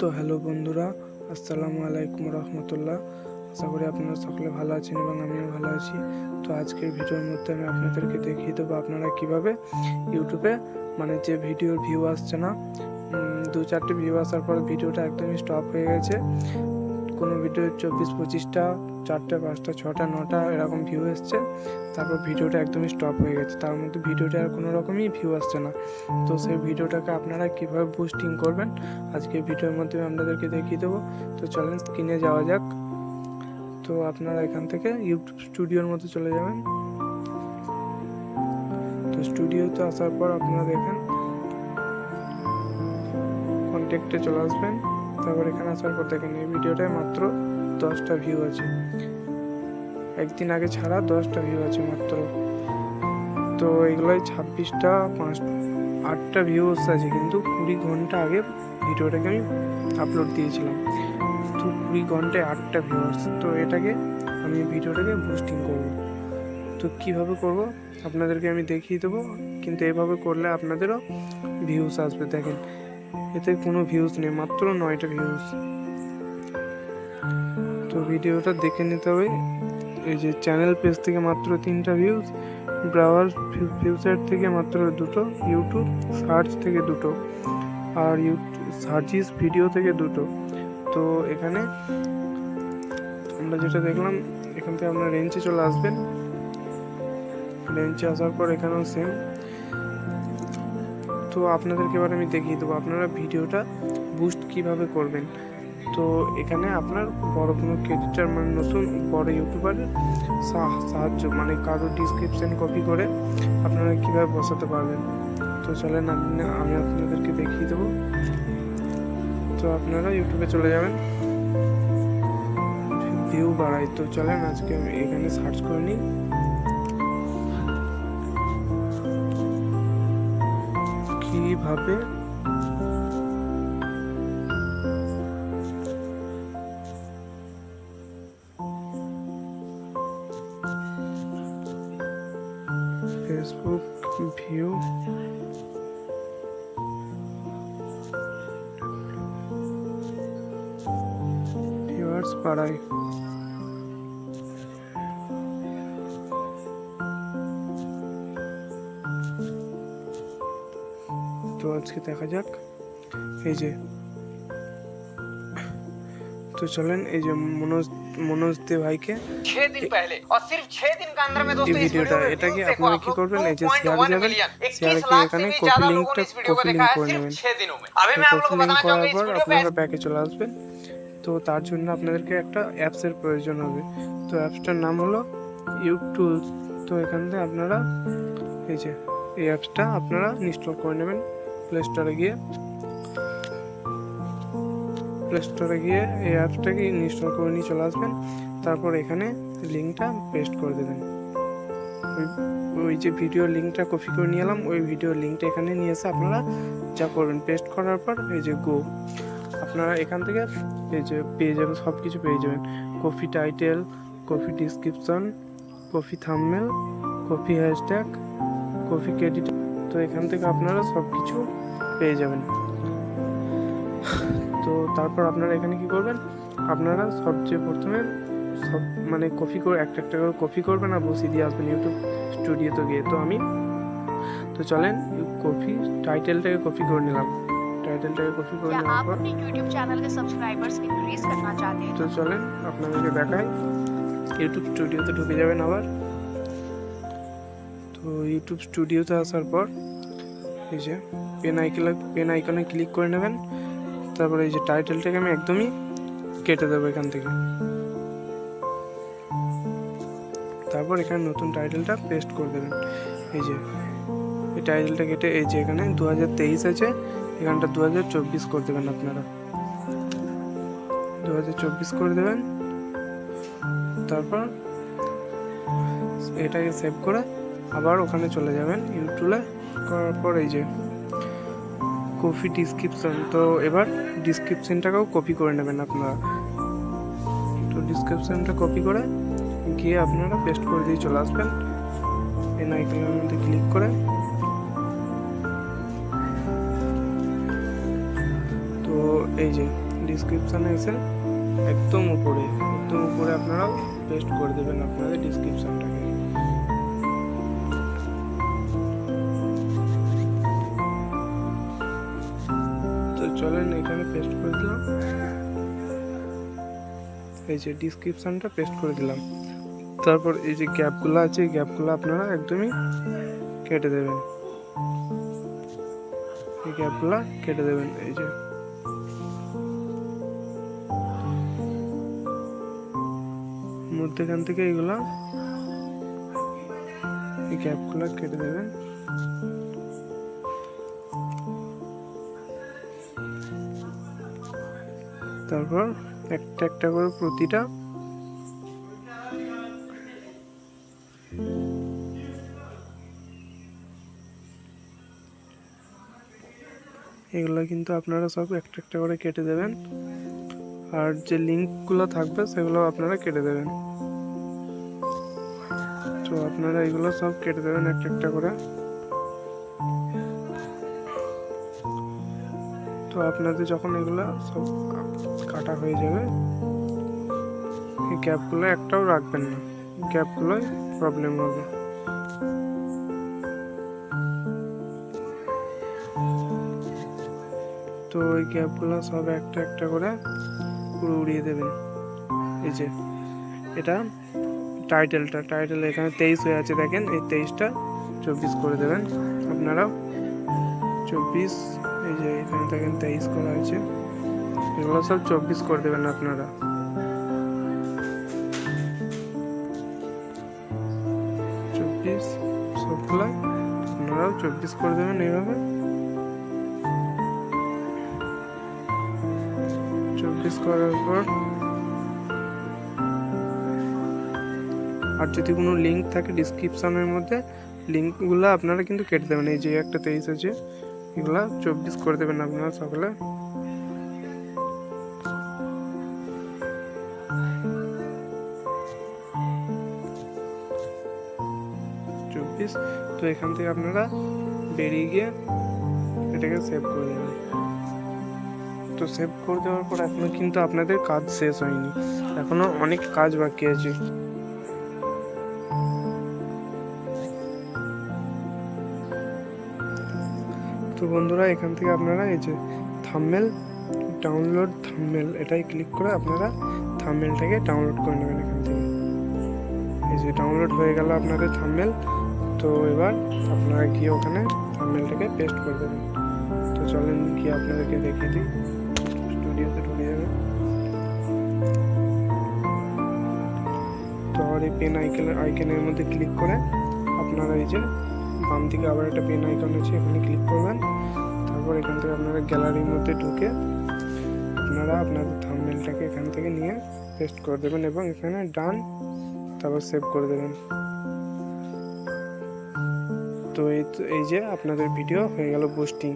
তো হ্যালো বন্ধুরা, আসসালামু আলাইকুম রহমতুল্লাহ। আশা করি আপনারা সকলে ভালো আছেন এবং আমিও ভালো আছি। তো আজকের ভিডিওর মধ্যে আমি আপনাদেরকে দেখিয়ে দেবো আপনারা কীভাবে ইউটিউবে মানে যে ভিডিওর ভিউ আসছে না দু চারটে ভিউ আসার পর ভিডিওটা একদমই স্টপ হয়ে গেছে। কোনো ভিডিও চব্বিশ পঁচিশটা, চারটে, পাঁচটা, ছটা, নটা, এরকম ভিউ এসছে। তারপর ভিডিওটা একদমই স্টপ হয়ে গেছে। তার মধ্যে ভিডিওটা আর কোনো রকমই ভিউ আসছে না। তো সেই ভিডিওটাকে আপনারা কীভাবে বুস্টিং করবেন, আজকে ভিডিওর মধ্যে আমি আপনাদেরকে দেখিয়ে দেবো। তো চলেন স্ক্রিনে যাওয়া যাক। তো আপনারা এখান থেকে ইউটিউব স্টুডিওর মধ্যে চলে যাবেন। তো স্টুডিওতে আসার পর আপনারা দেখেন কন্ট্যাক্টে চলে আসবেন। তারপর এখানে আসার পর দেখেন, এই ভিডিওটায় মাত্র দশটা ভিউ আছে। একদিন আগে ছাড়া দশটা ভিউ আছে মাত্র। তো এগুলোই ছাব্বিশটা, পাঁচ, আটটা ভিউস আছে, কিন্তু কুড়ি ঘণ্টা আগে ভিডিওটাকে আমি আপলোড দিয়েছিলাম। তো কুড়ি ঘন্টায় আটটা ভিউস তো এটাকে আমি ভিডিওটাকে বুস্টিং করব। তো কীভাবে করব? আপনাদেরকে আমি দেখিয়ে দেবো, কিন্তু এভাবে করলে আপনাদেরও ভিউস আসবে। দেখেন এতে কোনো ভিউজ নেই, মাত্র নয়টা ভিউজ তো ভিডিওটা দেখে নিতে হবে। এই যে চ্যানেল পেজ থেকে মাত্র তিনটা ভিউজ ব্রাউজার ফিউচার থেকে মাত্র দুটো ইউটিউব সার্চ থেকে দুটো, আর সার্চিস ভিডিও থেকে দুটো। তো এখানে আমরা যেটা দেখলাম, এখান থেকে আপনার রেঞ্চে চলে আসবেন। রেঞ্চে আসার পর এখানেও সেম তো আপনাদেরকে এবার আমি দেখিয়ে দেবো। আপনারা ভিডিওটা বুস্ট কীভাবে করবেন? তো এখানে আপনার বড় কোনো ক্রেডিটার মানে নতুন বড় ইউটিউবারের সাহায্য মানে কারও ডিসক্রিপশন কপি করে আপনারা কীভাবে বসাতে পারবেন? তো চলেন আপনি আমি আপনাদেরকে দেখিয়ে দেবো। তো আপনারা ইউটিউবে চলে যাবেন। ভিউ বাড়াই। তো চলেন আজকে আমি এখানে সার্চ করে নিই। কীভাবে? ফেসবুক ভিউ ভিউয়ার্স বাড়াই তো আজকে দেখা যাক। এই যে। তো চলেন এই যে মনোজ মনোজ দে ভাইকে। এই ভিডিওটা এটাকে আপনারা কি করবেন? এই যে শেয়ার যাবেন? শেয়ার করে এখানে কপি লিঙ্কটা কপি লিঙ্ক করে নেবেন। কপি লিঙ্ক করার পর আপনারা ব্যাকে চলে আসবেন। তো তার জন্য আপনাদেরকে একটা অ্যাপসের প্রয়োজন হবে। তো অ্যাপসটার নাম হলো ইউটিউব তো এখান থেকে আপনারা এই যে এই অ্যাপসটা আপনারা ইনস্টল করে নেবেন। প্লে স্টোরে গিয়ে প্লে স্টোরে গিয়ে এই অ্যাপসটাকে ইনস্টল করে নিয়ে চলে আসবেন। তারপর এখানে লিঙ্কটা পেস্ট করে দেবেন। ওই যে ভিডিও লিঙ্কটা কপি করে নিয়ে এলাম, ওই ভিডিও লিঙ্কটা এখানে নিয়ে এসে আপনারা যা করবেন পেস্ট করার পর এই যে গো আপনারা এখান থেকে এই যে পেয়ে যাবেন সব কিছু পেয়ে যাবেন। Copy title copy description copy thumbnail copy hashtag copy credit তো এখান থেকে আপনারা সব কিছু পেয়ে যাবেন। তো তারপর আপনারা এখানে কি করবেন? আপনারা সবচেয়ে প্রথমে সব মানে কপি করে একটা একটা করে কপি করবেন আর বসিয়ে দিয়ে আসবেন ইউটিউব স্টুডিওতে গিয়ে। তো আমি তো চলেন কপি টাইটেলটাকে কপি করে নিলাম। টাইটেলটাকে কপি করে নেওয়ার পর তো চলেন আপনাদেরকে দেখাই। ইউটিউব স্টুডিওতে ঢুকে যাবেন আবার। তো ইউটিউব স্টুডিওতে আসার পর এই যে পেন আইকনে পেন আইকনে ক্লিক করে নেবেন। তারপরে এই যে টাইটেলটাকে আমি একদমই কেটে দেবো এখান থেকে। তারপর এখানে নতুন টাইটেলটা পেস্ট করে দেবেন। এই যে, এই টাইটেলটা কেটে এই যে এখানে দু হাজার তেইশ আছে, এখানটা দু হাজার চব্বিশ করে দেবেন আপনারা। দু হাজার চব্বিশ করে দেবেন। তারপর এটাকে সেভ করে আবার ওখানে চলে যাবেন ইউটিউবে করার পর এই যে কপি ডিসক্রিপশন তো এবার ডিসক্রিপশনটাকেও কপি করে নেবেন আপনারা। তো ডিসক্রিপশনটা কপি করে গিয়ে আপনারা পেস্ট করে দিয়ে চলে আসবেন। এন আইকনের মধ্যে ক্লিক করে। তো এই যে ডিসক্রিপশানে এসে একদম উপরে একদম উপরে আপনারা পেস্ট করে দেবেন আপনাদের ডিসক্রিপশানটাকে চলেন, এখানে পেস্ট করে দিলাম। এই যে ডিসক্রিপশানটা পেস্ট করে দিলাম। তারপর এই যে গ্যাপগুলো আছে, এই গ্যাপগুলো আপনারা একদমই কেটে দেবেন। এই গ্যাপগুলো কেটে দেবেন, এই যে। মধ্যেখান থেকে এইগুলা এই গ্যাপগুলো কেটে দেবেন। তারপর একটা একটা করে প্রতিটা। এগুলো কিন্তু আপনারা সব একটা একটা করে কেটে দেবেন। আর যে লিঙ্কগুলো থাকবে, সেগুলো আপনারা কেটে দেবেন। তো আপনারা এগুলো সব কেটে দেবেন একটা একটা করে। তো আপনাদের যখন এগুলো সব কাটা হয়ে যাবে, এই গ্যাপগুলো একটাও রাখবেন না। গ্যাপগুলোই প্রবলেম হবে। তো ওই গ্যাপগুলো সব একটা একটা করে পুরো উড়িয়ে দেবেন। এই যে, এটা টাইটেলটা টাইটেল এখানে তেইশ হয়ে আছে, দেখেন, এই তেইশটা চব্বিশ করে দেবেন। আপনারাও চব্বিশ এই যে এখানে দেখেন তেইশ করা হয়েছে। এগুলো সব চব্বিশ করে দেবেন আপনারা। চব্বিশ, সবগুলো আপনারাও চব্বিশ করে দেবেন এইভাবে। চব্বিশ করার পর আর যদি কোনো লিঙ্ক থাকে ডিসক্রিপশনের মধ্যে লিঙ্কগুলো আপনারা কিন্তু কেটে দেবেন। এই যে একটা তেইশ আছে। এগুলা চব্বিশ করে দেবেন আপনারা সকালে চব্বিশ, তো এখান থেকে আপনারা বেরিয়ে গিয়ে এটাকে সেভ করে দেবেন। তো সেভ করে দেওয়ার পর এখনও কিন্তু আপনাদের কাজ শেষ হয়নি। এখনও অনেক কাজ বাকি আছে। তো বন্ধুরা, এখান থেকে আপনারা এই যে থাম্বেল ডাউনলোড থাম্বেল এটাই ক্লিক করে আপনারা থাম্বেলটাকে ডাউনলোড করে নেবেন এখান থেকে। এই যে ডাউনলোড হয়ে গেল আপনাদের থাম্বেল তো এবার আপনারা গিয়ে ওখানে থাম্বেলটাকে পেস্ট করে দেবেন। তো চলেন গিয়ে আপনাদেরকে দেখিয়ে দিই। স্টুডিওতে ঢুকে যাবে। তো আর এই পেন আইকনের আইকনের মধ্যে ক্লিক করে আপনারা এই যে বাম দিকে আবার একটা পেন আইকন আছে, এখানে ক্লিক করবেন। তারপর এখান থেকে আপনারা গ্যালারির মধ্যে ঢুকে আপনারা আপনাদের থামমেলটাকে এখান থেকে নিয়ে পেস্ট করে দেবেন এবং এখানে ডান তারপর সেভ করে দেবেন। তো এই এই যে আপনাদের ভিডিও হয়ে গেল পোস্টিং